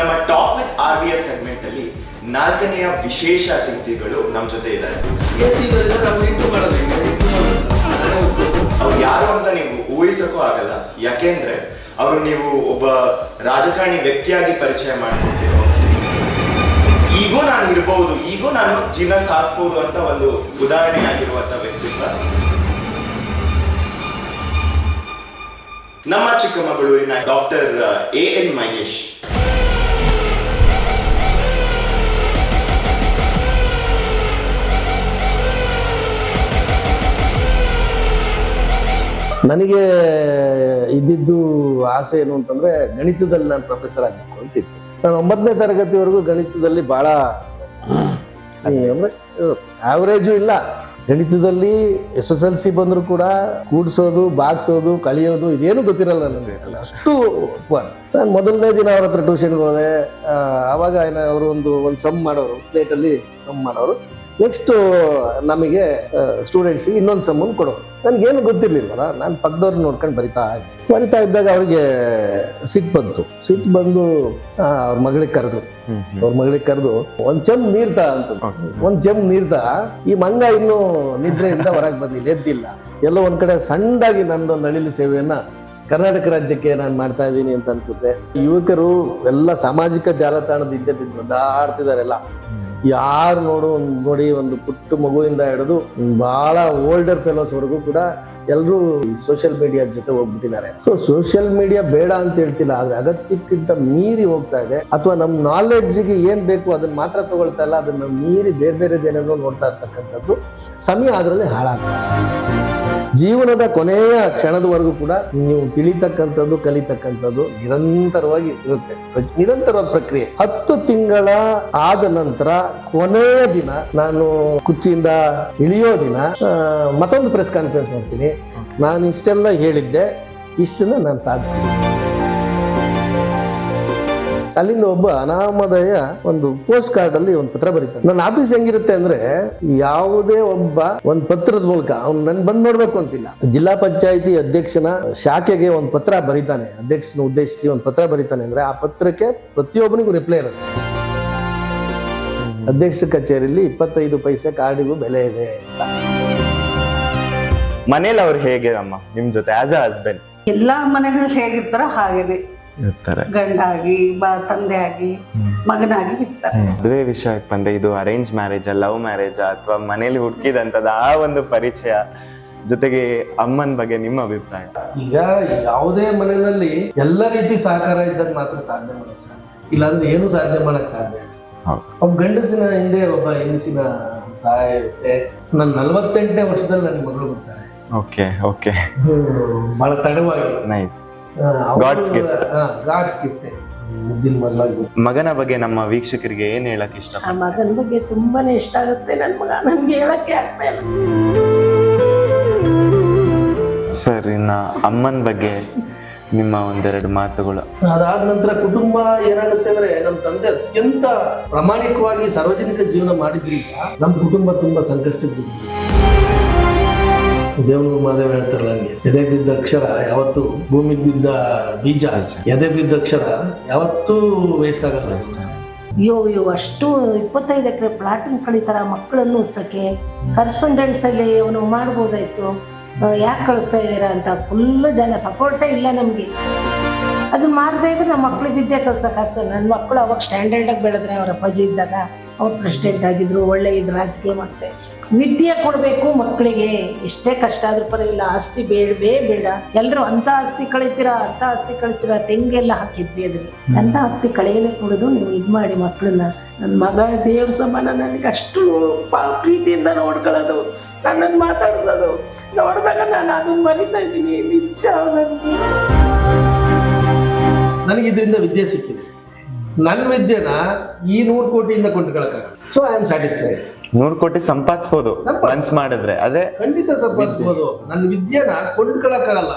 ನಮ್ಮ top with R B S segment ಅಲ್ಲಿ ನಾಲ್ಕನೆಯ ವಿಶೇಷ ಅತಿಥಿಗಳು ನಮ್ಮ ಜೊತೆ ಇದ್ದಾರೆ. ಅವ್ರು ಯಾರು ಅಂತ ನೀವು ಊಹಿಸಕ್ಕೂ ಆಗಲ್ಲ. ಯಾಕೆಂದ್ರೆ ಅವರು ನೀವು ಒಬ್ಬ ರಾಜಕಾರಣಿ ವ್ಯಕ್ತಿಯಾಗಿ ಪರಿಚಯ ಮಾಡ್ಕೊಡ್ತೀರೋ ಈಗೂ ನಾನು ಇರಬಹುದು ಈಗೂ ನಾನು ಜೀವನ ಸಾಗಿಸ್ಬೋದು ಅಂತ ಒಂದು ಉದಾಹರಣೆಯಾಗಿರುವಂತ ವ್ಯಕ್ತಿತ್ವ. ನಮ್ಮ ಚಿಕ್ಕಮಗಳೂರಿನ ಡಾಕ್ಟರ್ ಎ ಎನ್ ಮಹೇಶ್. ನನಗೆ ಇದ್ದಿದ್ದು ಆಸೆ ಏನು ಅಂತಂದ್ರೆ ಗಣಿತದಲ್ಲಿ ನಾನು ಪ್ರೊಫೆಸರ್ ಆಗಬೇಕು ಅಂತ ಇತ್ತು ನಾನು ಒಂಬತ್ತನೇ ತರಗತಿವರೆಗೂ ಗಣಿತದಲ್ಲಿ ಬಹಳ ಆವರೇಜು ಇಲ್ಲ. ಗಣಿತದಲ್ಲಿ ಎಸ್ ಎಸ್ ಎಲ್ ಸಿ ಬಂದರೂ ಕೂಡ ಕೂಡಿಸೋದು, ಬಾಗಿಸೋದು, ಕಳಿಯೋದು ಇದೇನು ಗೊತ್ತಿರಲ್ಲ ನನಗೆ. ಅಷ್ಟು ನಾನು ಮೊದಲನೇ ದಿನ ಅವ್ರ ಹತ್ರ ಟ್ಯೂಷನ್ಗೆ ಹೋದೆ. ಆವಾಗ ಏನೋ ಅವರು ಒಂದು ಒಂದು ಸಮ್ ಮಾಡೋರು ಸ್ಟೇಟಲ್ಲಿ ಸಮ್ ಮಾಡೋರು. ನೆಕ್ಸ್ಟ್ ನಮಗೆ ಸ್ಟೂಡೆಂಟ್ಸಿಗೆ ಇನ್ನೊಂದು ಸಮ್ಮನ್ನು ಕೊಡೋರು. ನನಗೇನು ಗೊತ್ತಿರಲಿಲ್ಲ ನಾನು ಪಕ್ಕದವ್ರು ನೋಡ್ಕೊಂಡು ಬರಿತಾ ಇದ್ದೆ. ಬರಿತಾ ಇದ್ದಾಗ ಅವ್ರಿಗೆ ಸಿಟ್ಟು ಬಂತು. ಸಿಟ್ಟು ಬಂದು ಅವ್ರ ಮಗಳಿಗೆ ಕರೆದು. ಅವ್ರ ಮಗಳಿಗೆ ಕರೆದು ಒಂದು ಚೆಮ್ ನೀರ್ತಾ ಅಂತ. ಒಂದ್ ಚೆಮ್ ನೀರ್ತಾ ಈ ಮಂಗ ಇನ್ನು ನಿದ್ರೆಯಿಂದ ಹೊರಗೆ ಬಂದಿಲ್ಲ ಎದ್ದಿಲ್ಲ. ಎಲ್ಲೋ ಒಂದ್ ಕಡೆ ಸಣ್ಣದಾಗಿ ಒಂದು ಅಳಿಲು ಸೇವೆಯನ್ನ ಕರ್ನಾಟಕ ರಾಜ್ಯಕ್ಕೆ ನಾನು ಮಾಡ್ತಾ ಇದ್ದೀನಿ ಅಂತ ಅನ್ಸುತ್ತೆ. ಯುವಕರು ಎಲ್ಲ ಸಾಮಾಜಿಕ ಜಾಲತಾಣದ ಇದ್ದೇ ಬಿದ್ದು ಒದ್ದಾಡ್ತಿದಾರೆಲ್ಲ ಯಾರು ನೋಡು ನೋಡಿ ಒಂದು ಪುಟ್ಟ ಮಗುವಿಂದ ಹಿಡಿದು ಬಹಳ ಓಲ್ಡರ್ ಫೆಲೋಸ್ ವರೆಗೂ ಕೂಡ ಎಲ್ಲರೂ ಸೋಷಿಯಲ್ ಮೀಡಿಯಾ ಜೊತೆ ಹೋಗ್ಬಿಟ್ಟಿದ್ದಾರೆ. ಸೊ ಸೋಷಿಯಲ್ ಮೀಡಿಯಾ ಬೇಡ ಅಂತ ಹೇಳ್ತಿಲ್ಲ, ಆದ್ರೆ ಅಗತ್ಯಕ್ಕಿಂತ ಮೀರಿ ಹೋಗ್ತಾ ಇದೆ. ಅಥವಾ ನಮ್ಮ ನಾಲೆಡ್ಜ್ಗೆ ಏನ್ ಬೇಕು ಅದನ್ನ ಮಾತ್ರ ತಗೊಳ್ತಾ ಇಲ್ಲ, ಅದನ್ನ ಮೀರಿ ಬೇರೆ ಬೇರೆದೇನೇನೋ ನೋಡ್ತಾ ಇರ್ತಕ್ಕಂಥದ್ದು ಸಮಯ ಅದರಲ್ಲಿ ಹಾಳಾಗ್ತದೆ ಜೀವನದ ಕೊನೆಯ ಕ್ಷಣದವರೆಗೂ ಕೂಡ ನೀವು ತಿಳಿತಕ್ಕಂಥದ್ದು ಕಲಿತಕ್ಕಂಥದ್ದು ನಿರಂತರವಾಗಿ ಇರುತ್ತೆ. ನಿರಂತರವಾದ ಪ್ರಕ್ರಿಯೆ. ಹತ್ತು ತಿಂಗಳ ಆದ ನಂತರ ಕೊನೆಯ ದಿನ ನಾನು ಕುಚ್ಚಿಯಿಂದ ಇಳಿಯೋ ದಿನ ಮತ್ತೊಂದು ಪ್ರೆಸ್ ಕಾನ್ಫರೆನ್ಸ್ ಮಾಡ್ತೀನಿ. ನಾನು ಇಷ್ಟೆಲ್ಲ ಹೇಳಿದ್ದೆ. ಇಷ್ಟನ್ನ ನಾನು ಸಾಧಿಸಿದೆ. ಅಲ್ಲಿಂದ ಒಬ್ಬ ಅನಾಮಧೇಯ ಒಂದು ಪೋಸ್ಟ್ ಕಾರ್ಡ್ ಅಲ್ಲಿ ಒಂದು ಪತ್ರ ಬರೀತಾನೆ. ನನ್ನ ಆಫೀಸ್ ಹೆಂಗಿರುತ್ತೆ ಅಂದ್ರೆ ಯಾವುದೇ ಒಬ್ಬ ಒಂದು ಪತ್ರದ ಮೂಲಕ ಅವ್ನು ನನ್ ಬಂದ್ ನೋಡ್ಬೇಕು ಅಂತಿಲ್ಲ. ಜಿಲ್ಲಾ ಪಂಚಾಯತಿ ಅಧ್ಯಕ್ಷನ ಶಾಖೆಗೆ ಒಂದು ಪತ್ರ ಬರೀತಾನೆ. ಅಧ್ಯಕ್ಷನ ಉದ್ದೇಶಿಸಿ ಒಂದು ಪತ್ರ ಬರೀತಾನೆ ಅಂದ್ರೆ ಆ ಪತ್ರಕ್ಕೆ ಪ್ರತಿಯೊಬ್ಬನಿಗೂ ರಿಪ್ಲೈ ಇರುತ್ತೆ ಅಧ್ಯಕ್ಷ ಕಚೇರಿಯಲ್ಲಿ ಇಪ್ಪತ್ತೈದು ಪೈಸೆ ಕಾರ್ಡಿಗೂ ಬೆಲೆ ಇದೆ ಅಂತ. ಮನೇಲಿ ಅವ್ರು ಹೇಗೆ ಅಮ್ಮ? ನಿಮ್ ಜೊತೆ ಆಸ್ ಅ ಹಸ್ಬೆಂಡ್ ಎಲ್ಲಾ ಮನೆಗಳು ಹೇಗಿರ್ತಾರ ಹಾಗೇನೆ. ಇರ್ತಾರೆ. ಗಂಡಾಗಿ ಬ ತಂದೆ ಆಗಿ ಮಗನಾಗಿ ಇರ್ತಾರೆ. ಮದುವೆ ವಿಷಯಕ್ಕೆ ಬಂದ್ರೆ ಇದು ಅರೇಂಜ್ ಮ್ಯಾರೇಜ್ ಲವ್ ಮ್ಯಾರೇಜ್ ಅಥವಾ ಮನೇಲಿ ಹುಡುಕಿದಂತದ ಆ ಒಂದು ಪರಿಚಯ ಜೊತೆಗೆ ಅಮ್ಮನ ಬಗ್ಗೆ ನಿಮ್ಮ ಅಭಿಪ್ರಾಯ? ಈಗ ಯಾವುದೇ ಮನೆಯಲ್ಲಿ ಎಲ್ಲ ರೀತಿ ಸಹಕಾರ ಇದ್ದಾಗ ಮಾತ್ರ ಸಾಧ್ಯ ಮಾಡಕ್ ಸಾಧ್ಯ ಇಲ್ಲಾಂದ್ರೆ ಏನು ಸಾಧ್ಯ ಮಾಡಕ್ ಸಾಧ್ಯ ಇಲ್ಲ. ಒಬ್ಬ ಗಂಡಸಿನ ಹಿಂದೆ ಒಬ್ಬ ಹೆಂಗಸಿನ ಸಹಾಯ ಇರುತ್ತೆ. ನನ್ನ ನಲವತ್ತೆಂಟನೇ ವರ್ಷದಲ್ಲಿ ನನ್ನ ಮಗಳು ಬರ್ತಾಳೆ. ಓಕೆ ಓಕೆ ಬಹಳ ತಡವಾಗಿ. Nice God's gift God's gift ಮಗನ ಬಗ್ಗೆ ನಮ್ಮ ವೀಕ್ಷಕರಿಗೆ ಏನ್ ಹೇಳಕ್ ಇಷ್ಟ ಆ ಮಗನ ಬಗ್ಗೆ ತುಂಬಾನೇ ಇಷ್ಟ ಆಗುತ್ತೆ. ನನ್ನ ಮಗ ನನ್ಗೆ ಹೇಳಕ್ಕೆ ಆಗ್ತಾ ಇಲ್ಲ. ಸರ್ ಇನ್ನ ಅಮ್ಮನ ಬಗ್ಗೆ ನಿಮ್ಮ ಒಂದೆರಡು ಮಾತುಗಳು. ಅದಾದ ನಂತರ ಕುಟುಂಬ ಏನಾಗುತ್ತೆ ಅಂದ್ರೆ ನಮ್ಮ ತಂದೆ ಅತ್ಯಂತ ಪ್ರಾಮಾಣಿಕವಾಗಿ ಸಾರ್ವಜನಿಕ ಜೀವನ ಮಾಡಿದ್ರಿಂದ ನಮ್ಮ ಕುಟುಂಬ ತುಂಬಾ ಸಂಕಷ್ಟಕ್ಕೆ ಬಿದ್ದಿದೆ. ದೇವರು ಮಾದೇವ ಹೇಳ್ತಾರಲ್ಲ ಹಂಗೆ, ಎದೆ ಬಿದ್ದ ಅಕ್ಷರ ಯಾವತ್ತು ಭೂಮಿಗೆ ಬಿದ್ದ ಬೀಜ, ಎದೆ ಬಿದ್ದ ಅಕ್ಷರ ಯಾವತ್ತೂ ವೇಸ್ಟ್ ಆಗಲ್ಲ. ಅಯ್ಯೋ ಅಯ್ಯೋ, ಅಷ್ಟು ಇಪ್ಪತ್ತೈದು ಎಕರೆ ಪ್ಲಾಟ್ ಕಳೀತಾರ ಮಕ್ಕಳನ್ನು ಓದ್ಸಕ್ಕೆ ಕರೆಸ್ಪಾಂಡೆಂಟ್ಸ್ ಅಲ್ಲಿ ಅವನು ಮಾಡ್ಬೋದಾಯ್ತು. ಯಾಕೆ ಕಳಿಸ್ತಾ ಇದ್ದೀರಾ ಅಂತ ಫುಲ್ ಜನ ಸಪೋರ್ಟೇ ಇಲ್ಲ ನಮಗೆ. ಅದನ್ನ ಮಾರದೇ ಇದ್ರೆ ನಮ್ಮ ಮಕ್ಳಿಗೆ ವಿದ್ಯೆ ಕಲ್ಸಕ್ಕಾಗ್ತದೆ ನನ್ನ ಮಕ್ಕಳು ಅವಾಗ ಸ್ಟ್ಯಾಂಡರ್ಡಾಗಿ ಬೆಳೆದ್ರೆ ಅವರ ಅಪ್ಪಾಜಿ ಇದ್ದಾಗ, ಅವ್ರು ಪ್ರೆಸಿಡೆಂಟ್ ಆಗಿದ್ರು, ಒಳ್ಳೆ ಇದು ರಾಜಕೀಯ ಮಾಡ್ತೆ ವಿದ್ಯೆ ಕೊಡಬೇಕು ಮಕ್ಕಳಿಗೆ. ಎಷ್ಟೇ ಕಷ್ಟ ಆದ್ರೂ ಪರವಾಗಿಲ್ಲ ಆಸ್ತಿ ಬೇಡವೇ ಬೇಡ. ಎಲ್ಲರೂ ಅಂತ ಆಸ್ತಿ ಕಳಿತೀರಾ ಅಂತ ಆಸ್ತಿ ಕಳಿತೀರಾ ತೆಂಗೆಲ್ಲ ಹಾಕಿದ್ವಿ ಅದ್ರಲ್ಲಿ. ಅಂತ ಆಸ್ತಿ ಕಳೆಯಲೇ ಕೊಡೋದು ನೀವು ಇದು ಮಾಡಿ ಮಕ್ಕಳನ್ನ. ನನ್ನ ಮಗ ದೇವ್ರ ಸಮಾನ ನನಗೆ ಅಷ್ಟು ಪ್ರೀತಿಯಿಂದ ನೋಡ್ಕೊಳ್ಳೋದು ನನ್ನನ್ನು ಮಾತಾಡ್ಸೋದು. ನೋಡಿದಾಗ ನಾನು ಅದನ್ನ ಮರಿತಾ ಇದ್ದೀನಿ. ನಿಜ ನನಗೆ. ನನಗೆ ಇದರಿಂದ ವಿದ್ಯೆ ಸಿಕ್ಕಿದೆ. ನನ್ನ ವಿದ್ಯೆನ ಈ ನೂರು ಕೋಟಿಯಿಂದ ಕೊಂಡ್ಕೊಳಕ್ಕಾಗಲ್ಲ ಸೊ ಐ ಆಮ್ ಸ್ಯಾಟಿಸ್ಫೈಡ್ ನೂರು ಕೋಟಿ ಸಂಪಾದಿಸ್ಬೋದು ಸಂಪಾದಿಸ್ಬೋದು. ಮನ್ಸ್ ಮಾಡಿದ್ರೆ. ಅದೇ ಖಂಡಿತ ಸಂಪಾದಿಸಬಹುದು ನನ್ನ ವಿದ್ಯೆನ ಕೊಂಡ್ಕೊಳಕ್ಕಾಗಲ್ಲ